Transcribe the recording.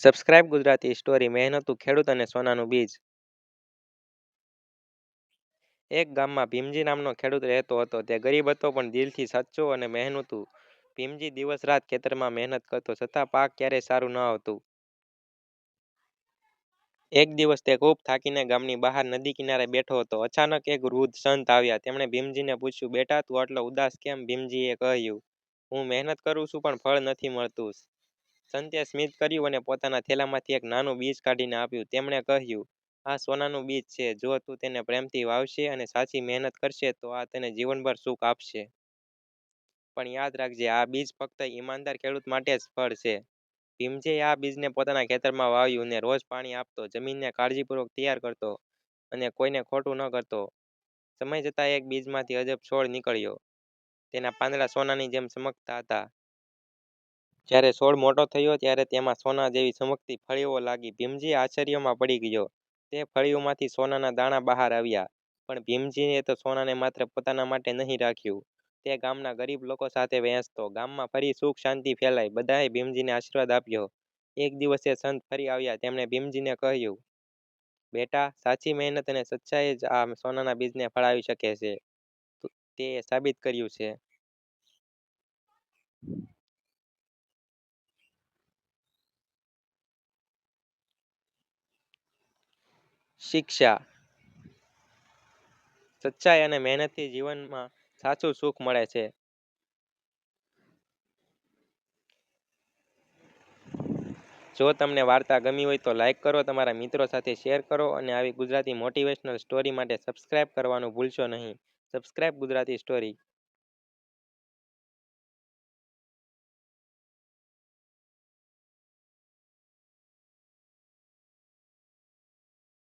Subscribe Gujarati story મહેનતુ ખેડૂત અને સોનાનું બીજ એક ગામમાં ભીમજી નામનો ખેડૂત રહેતો હતો. તે ગરીબ હતો પણ દિલથી સાચો અને મહેનતું ભીમજી દિવસ રાત ખેતરમાં મહેનત કરતો છતાં પાક ક્યારેય સારું ન આવતું. એક દિવસ તે ખૂબ થાકીને ગામની બહાર નદી કિનારે બેઠો હતો. અચાનક એક વૃદ્ધ સંત આવ્યા. તેમણે ભીમજીને પૂછ્યું, "બેટા, તું આટલો ઉદાસ કેમ?" ભીમજીએ કહ્યું, "હું મહેનત કરું છું પણ ફળ નથી મળતું." સંતે સ્મિત કર્યું અને પોતાના થેલામાંથી એક નાનું બીજ કાઢીને આપ્યું. તેમણે કહ્યું, "આ સોનાનું બીજ છે. જો તું તેને પ્રેમથી વાવશે અને સાચી મહેનત કરશે તો આ તને જીવનભર સુખ આપશે. પણ યાદ રાખજે, આ બીજ ફક્ત ઈમાનદાર ખેડૂત માટે જ ફળ છે." ભીમજીએ આ બીજને પોતાના ખેતરમાં વાવ્યું અને રોજ પાણી આપતો, જમીનને કાળજીપૂર્વક તૈયાર કરતો અને કોઈને ખોટું ન કરતો. સમય જતાં એક બીજમાંથી અજબ છોડ નીકળ્યો. તેના પાંદડા સોનાની જેમ ચમકતા હતા. જ્યારે છોડ મોટો થયો ત્યારે તેમાં સોના જેવી ચમકતી ફળીઓ લાગી. ભીમજી આશ્ચર્યમાં પડી ગયો. તે ફળીઓમાંથી સોનાના દાણા બહાર આવ્યા. પણ ભીમજીએ તો સોનાને માત્ર પોતાના માટે નહીં રાખ્યું, તે ગામના ગરીબ લોકો સાથે વહેંચતો. ગામમાં ફરી સુખ-શાંતિ ફેલાઈ. બધાએ ભીમજીને આશીર્વાદ આપ્યો. એક દિવસે સંત ફરી આવ્યા. તેમણે ભીમજીને કહ્યું, "બેટા, સાચી મહેનત અને સચ્ચાઈ જ આ સોનાના બીજને ફળાવી શકે છે. તે સાબિત કર્યું છે." શિક્ષા: સચ્ચાઈ અને મહેનતથી જીવનમાં સાચું સુખ મળે છે. જો તમને વાર્તા ગમી હોય તો લાઇક કરો, તમારા મિત્રો સાથે શેર કરો અને આવી ગુજરાતી મોટિવેશનલ સ્ટોરી માટે સબસ્ક્રાઇબ કરવાનું ભૂલશો નહીં. Subscribe Gujarati story